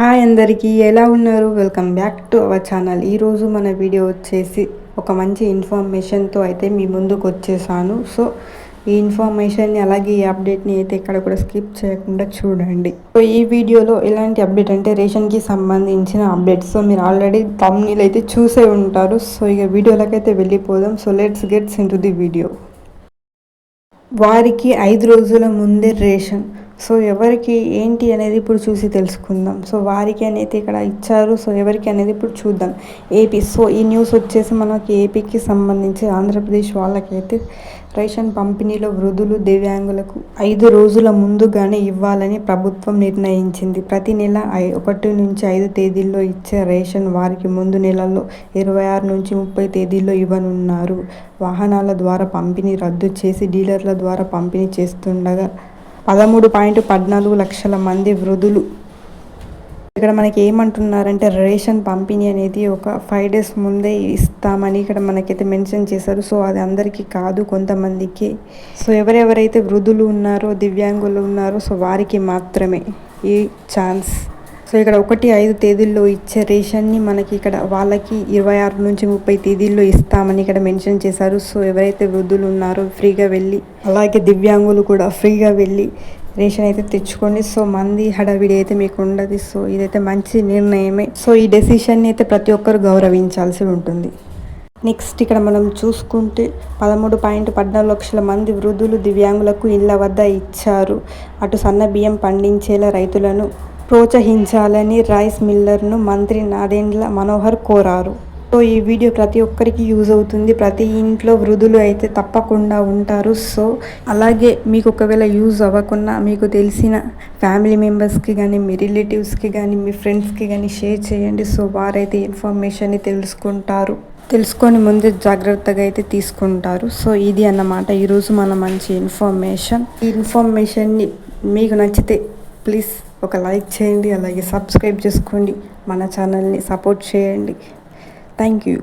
Hi అందరికీ ఎలా ఉన్నారు? Welcome back to our channel ఈరోజు మన వీడియో వచ్చేసి ఒక మంచి ఇన్ఫర్మేషన్తో అయితే మీ ముందుకు వచ్చేసాను. సో ఈ ఇన్ఫర్మేషన్ని అలాగే ఈ అప్డేట్ని అయితే ఇక్కడ కూడా స్కిప్ చేయకుండా చూడండి. సో ఈ వీడియోలో ఎలాంటి అప్డేట్ అంటే రేషన్కి సంబంధించిన అప్డేట్స్ సో మీరు ఆల్రెడీ తమ్నీళ్ళు అయితే చూసే ఉంటారు. సో ఇక వీడియోలకైతే వెళ్ళిపోదాం. So let's gets in to the video వారికి ఐదు రోజుల ముందే రేషన్. సో ఎవరికి ఏంటి అనేది ఇప్పుడు చూసి తెలుసుకుందాం. సో వారికి అనేది ఇక్కడ ఇచ్చారు. సో ఎవరికి అనేది ఇప్పుడు చూద్దాం. ఏపీ సో ఈ న్యూస్ వచ్చేసి మనకి ఏపీకి సంబంధించి ఆంధ్రప్రదేశ్ వాళ్ళకైతే రేషన్ పంపిణీలో వృద్ధులు దివ్యాంగులకు ఐదు రోజుల ముందుగానే ఇవ్వాలని ప్రభుత్వం నిర్ణయించింది. ప్రతి నెల ఐ- ఒకటి నుంచి ఐదు తేదీల్లో ఇచ్చే రేషన్ వారికి ముందు నెలల్లో ఇరవై ఆరు నుంచి ముప్పై తేదీల్లో ఇవ్వనున్నారు. వాహనాల ద్వారా పంపిణీ రద్దు చేసి డీలర్ల ద్వారా పంపిణీ చేస్తుండగా పదమూడు పాయింట్ పద్నాలుగు లక్షల మంది వృద్ధులు ఇక్కడ మనకి ఏమంటున్నారంటే రేషన్ పంపిణీ అనేది ఒక ఫైవ్ డేస్ ముందే ఇస్తామని ఇక్కడ మనకైతే మెన్షన్ చేశారు. సో అది అందరికీ కాదు కొంతమందికి. సో ఎవరెవరైతే వృద్ధులు ఉన్నారో దివ్యాంగులు ఉన్నారో సో వారికి మాత్రమే ఈ ఛాన్స్. సో ఇక్కడ ఒకటి ఐదు తేదీల్లో ఇచ్చే రేషన్ని మనకి ఇక్కడ వాళ్ళకి ఇరవై ఆరు నుంచి ముప్పై తేదీల్లో ఇస్తామని ఇక్కడ మెన్షన్ చేశారు. సో ఎవరైతే వృద్ధులు ఉన్నారో ఫ్రీగా వెళ్ళి అలాగే దివ్యాంగులు కూడా ఫ్రీగా వెళ్ళి రేషన్ అయితే తెచ్చుకోండి. సో మంది హడావిడి అయితే మీకు ఉండదు. సో ఇదైతే మంచి నిర్ణయమే. సో ఈ డెసిషన్ని అయితే ప్రతి ఒక్కరు గౌరవించాల్సి ఉంటుంది. నెక్స్ట్ ఇక్కడ మనం చూసుకుంటే పదమూడు పాయింట్ పద్నాలుగు లక్షల మంది వృద్ధులు దివ్యాంగులకు ఇళ్ళ వద్ద ఇచ్చారు. అటు సన్న బియ్యం పండించేలా రైతులను ప్రోత్సహించాలని రైస్ మిల్లర్ను మంత్రి నాదెండ్ల మనోహర్ కోరారు. సో ఈ వీడియో ప్రతి ఒక్కరికి యూజ్ అవుతుంది. ప్రతి ఇంట్లో వృద్ధులు అయితే తప్పకుండా ఉంటారు. సో అలాగే మీకు ఒకవేళ యూజ్ అవ్వకుండా మీకు తెలిసిన ఫ్యామిలీ మెంబర్స్కి కానీ మీ రిలేటివ్స్కి కానీ మీ ఫ్రెండ్స్కి కానీ షేర్ చేయండి. సో వారైతే ఇన్ఫర్మేషన్ని తెలుసుకుంటారు. తెలుసుకొని ముందే జాగ్రత్తగా అయితే తీసుకుంటారు. సో ఇది అన్నమాట. ఈరోజు మన మంచి ఇన్ఫర్మేషన్. ఈ ఇన్ఫర్మేషన్ని మీకు నచ్చితే ప్లీజ్ ఒక లైక్ చేయండి అలాగే సబ్స్క్రైబ్ చేసుకోండి మన ఛానల్ని సపోర్ట్ చేయండి. Thank you.